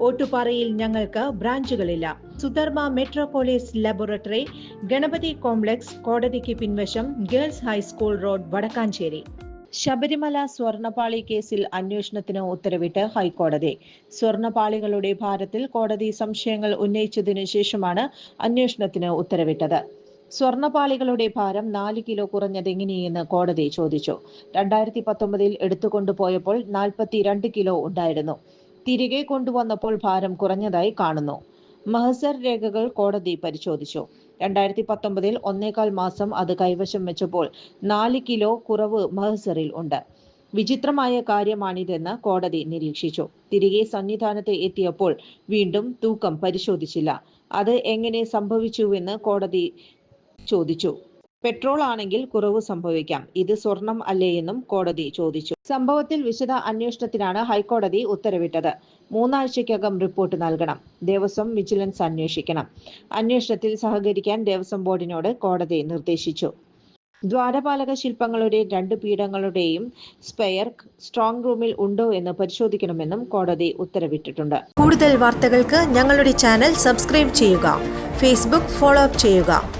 ഓട്ടുപാറയിൽ ഞങ്ങൾക്ക് ബ്രാഞ്ചുകളില്ല. Sudharma metropolis laboratory Ganapathi complex കോടതിക്ക് പിൻവശം girls high school road Vadakkanchery. Sabarimala സ്വർണപാളി കേസിൽ അന്വേഷണത്തിന് ഉത്തരവിട്ട് ഹൈക്കോടതി. സ്വർണപാളികളുടെ ഭാരത്തിൽ കോടതി സംശയങ്ങൾ ഉന്നയിച്ചതിനു ശേഷമാണ് അന്വേഷണത്തിന് ഉത്തരവിട്ടത്. സ്വർണപാളികളുടെ ഭാരം നാല് കിലോ കുറഞ്ഞതെങ്ങനെയെന്ന് കോടതി ചോദിച്ചു. രണ്ടായിരത്തി പത്തൊമ്പതിൽ എടുത്തുകൊണ്ടുപോയപ്പോൾ നാൽപ്പത്തി രണ്ട് കിലോ ഉണ്ടായിരുന്നു. തിരികെ കൊണ്ടുവന്നപ്പോൾ ഭാരം കുറഞ്ഞതായി കാണുന്നു. മഹസർ രേഖകൾ കോടതി പരിശോധിച്ചു. രണ്ടായിരത്തി പത്തൊമ്പതിൽ ഒന്നേകാൽ മാസം അത് കൈവശം വെച്ചപ്പോൾ നാല് കിലോ കുറവ് മഹസറിൽ ഉണ്ട്. വിചിത്രമായ കാര്യമാണിതെന്ന് കോടതി നിരീക്ഷിച്ചു. തിരികെ സന്നിധാനത്ത് എത്തിയപ്പോൾ വീണ്ടും തൂക്കം പരിശോധിച്ചില്ല. അത് എങ്ങനെ സംഭവിച്ചുവെന്ന് കോടതി ചോദിച്ചു. പെട്രോൾ ആണെങ്കിൽ കുറവ് സംഭവിക്കാം. ഇത് സ്വർണം അല്ലേയെന്നും കോടതി ചോദിച്ചു. സംഭവത്തിൽ വിശദ അന്വേഷണത്തിനാണ് ഹൈക്കോടതി ഉത്തരവിട്ടത്. മൂന്നാഴ്ചയ്ക്കകം റിപ്പോർട്ട് നൽകണം. ദേവസ്വം വിജിലൻസ് അന്വേഷിക്കണം. അന്വേഷണത്തിൽ സഹകരിക്കാൻ ദേവസ്വം ബോർഡിനോട് കോടതി നിർദ്ദേശിച്ചു. ദ്വാരപാലക ശില്പങ്ങളുടെ രണ്ട് പീഠങ്ങളുടെയും സ്പെയർ സ്ട്രോങ് റൂമിൽ ഉണ്ടോ എന്ന് പരിശോധിക്കണമെന്നും കോടതി ഉത്തരവിട്ടിട്ടുണ്ട്. കൂടുതൽ വാർത്തകൾക്ക് ഞങ്ങളുടെ ചാനൽ സബ്സ്ക്രൈബ് ചെയ്യുക. ഫേസ്ബുക്ക് ഫോളോ അപ്പ് ചെയ്യുക.